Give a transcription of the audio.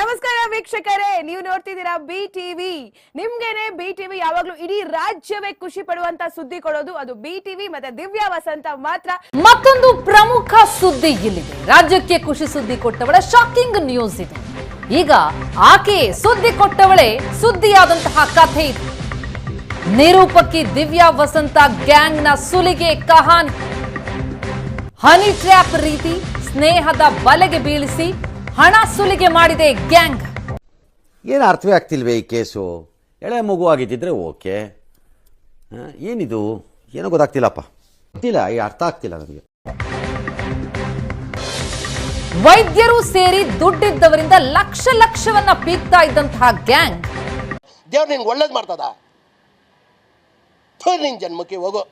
ನಮಸ್ಕಾರ ವೀಕ್ಷಕರೇ, ನೀವು ನೋಡ್ತಿದ್ದೀರಾ ಬಿ ಟಿವಿ ನಿಮ್ಗೇನೆ ಬಿ ಟಿವಿ ಯಾವಾಗ್ಲೂ ಇಡೀ ರಾಜ್ಯವೇ ಖುಷಿ ಪಡುವಂತ ಸುದ್ದಿ ಕೊಡೋದು ಅದು ಬಿ ಟಿವಿ ಮತ್ತೆ ದಿವ್ಯಾ ವಸಂತ ಮಾತ್ರ. ಮತ್ತೊಂದು ಪ್ರಮುಖ ಸುದ್ದಿ ಇಲ್ಲಿದೆ. ರಾಜ್ಯಕ್ಕೆ ಖುಷಿ ಸುದ್ದಿ ಕೊಟ್ಟವಳ ಶಾಕಿಂಗ್ ನ್ಯೂಸ್ ಇದು. ಈಗ ಆಕೆ ಸುದ್ದಿ ಕೊಟ್ಟವಳೆ ಸುದ್ದಿಯಾದಂತಹ ಕಥೆ ನಿರೂಪಕಿ ದಿವ್ಯಾ ವಸಂತ ಗ್ಯಾಂಗ್ನ ಸುಲಿಗೆ ಕಹಾನ್. ಹನಿ ಟ್ರ್ಯಾಪ್ ರೀತಿ ಸ್ನೇಹದ ಬಲೆಗೆ ಬೀಳಿಸಿ ಹಣ ಸುಲಿಗೆ ಮಾಡಿದೆ ಗ್ಯಾಂಗ್. ಏನು ಅರ್ಥವೇ ಆಗ್ತಿಲ್ವೇ ಈ ಕೇಸು? ಎಳೆ ಮಗು ಆಗಿದ್ದಿದ್ರೆ ಓಕೆ. ಏನಿದು? ಏನೋ ಗೊತ್ತಾಗ್ತಿಲ್ಲಪ್ಪ. ಗೊತ್ತಿಲ್ಲ ಈ ಅರ್ಥ ಆಗ್ತಿಲ್ಲ ನನಗೆ. ವೈದ್ಯರು ಸೇರಿ ದುಡ್ಡಿದ್ದವರಿಂದ ಲಕ್ಷ ಲಕ್ಷವನ್ನ ಪೀಕ್ತಾ ಇದ್ದಂತಹ ಗ್ಯಾಂಗ್. ದೇವ್ರು ನಿನ್ಗೆ ಒಳ್ಳೇದು ಮಾಡ್ತದ? ನಿನ್ ಜನ್ಮಕ್ಕೆ ಹೋಗು.